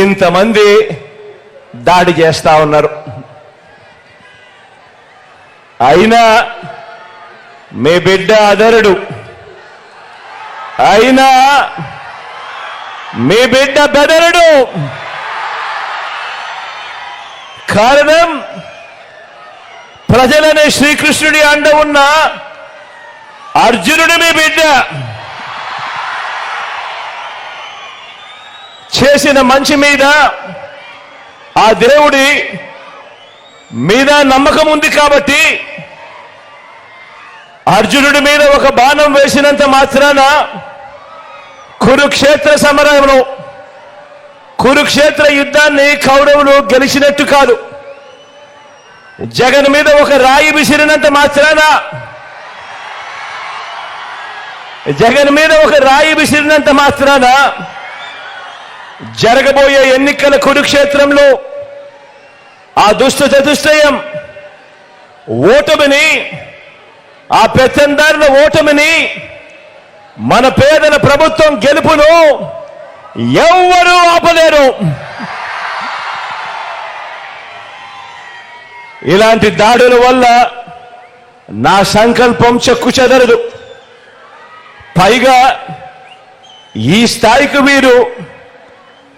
ఇంతమంది దాడి చేస్తా ఉన్నారు. అయినా మీ బిడ్డ అదరుడు అయినా మీ బిడ్డ బెదరుడు. కారణం ప్రజలనే శ్రీకృష్ణుడి అండ ఉన్న అర్జునుడు మీ బిడ్డ. చేసిన మంచి మీద ఆ దేవుడి మీద నమ్మకం ఉంది కాబట్టి అర్జునుడి మీద ఒక బాణం వేసినంత మాత్రాన కురుక్షేత్ర సమరంలో కురుక్షేత్ర యుద్ధాన్ని కౌరవులు గెలిచినట్టు కాదు. జగన్ మీద ఒక రాయి విసిరినంత మాత్రాన జగన్ మీద ఒక రాయి విసిరినంత మాత్రాన జరగబోయే ఎన్నికల కురుక్షేత్రంలో ఆ దుష్ట చతుష్టయం ఓటమిని ఆ పెత్తందారుల ఓటమిని మన పేదల ప్రభుత్వం గెలుపును ఎవ్వరూ ఆపలేరు. ఇలాంటి దాడుల వల్ల నా సంకల్పం చెక్కు చెదరదు. పైగా ఈ స్థాయికి మీరు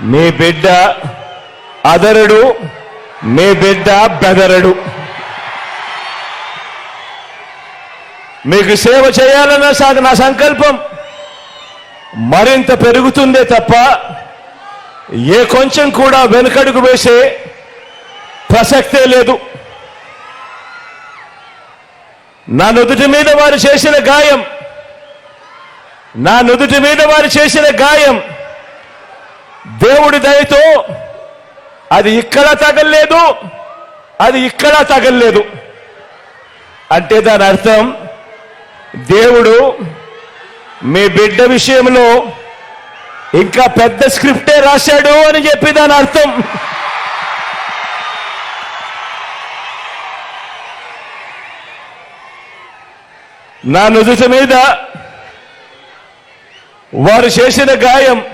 మీ బిడ్డ అదరుడు మీ బిడ్డ బెదరడు. మీకు సేవ చేయాలన్న సాగు నా సంకల్పం మరింత పెరుగుతుందే తప్ప ఏ కొంచెం కూడా వెనుకడుగు వేసే ప్రసక్తే లేదు. నా నుదుటి మీద వారు చేసిన గాయం నా నుదుటి మీద వారు చేసిన గాయం దేవుడి దయతో అది ఇక్కడ తగల్లేదు అది ఇక్కడ తగల్లేదు. అంటే దాని అర్థం దేవుడు మీ బిడ్డ విషయంలో ఇంకా పెద్ద స్క్రిప్టే రాశాడు అని చెప్పి దాని అర్థం. నా నుదుట మీద వారు చేసిన గాయం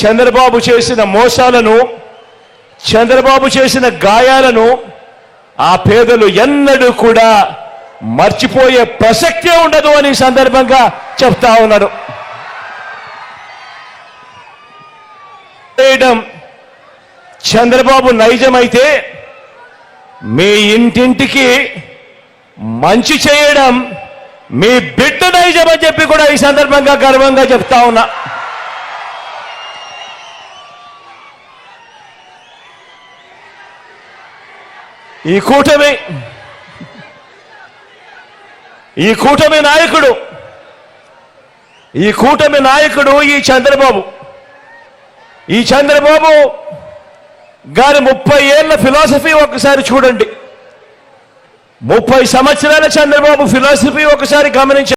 చంద్రబాబు చేసిన మోసాలను చంద్రబాబు చేసిన గాయాలను ఆ పేదలు ఎన్నడూ కూడా మర్చిపోయే ప్రసక్తే ఉండదు అని సందర్భంగా చెప్తా ఉన్నాడు. చేయడం చంద్రబాబు నైజమైతే మీ ఇంటింటికి మంచి చేయడం మీ బిడ్డ నైజం అని చెప్పి కూడా ఈ సందర్భంగా గర్వంగా చెప్తా ఉన్నా. ఈ కూటమి ఈ కూటమి నాయకుడు ఈ కూటమి నాయకుడు ఈ చంద్రబాబు. ఈ చంద్రబాబు గారి ముప్పై ఏళ్ళ ఫిలాసఫీ ఒకసారి చూడండి. ముప్పై సంవత్సరాల చంద్రబాబు ఫిలాసఫీ ఒకసారి గమనించండి.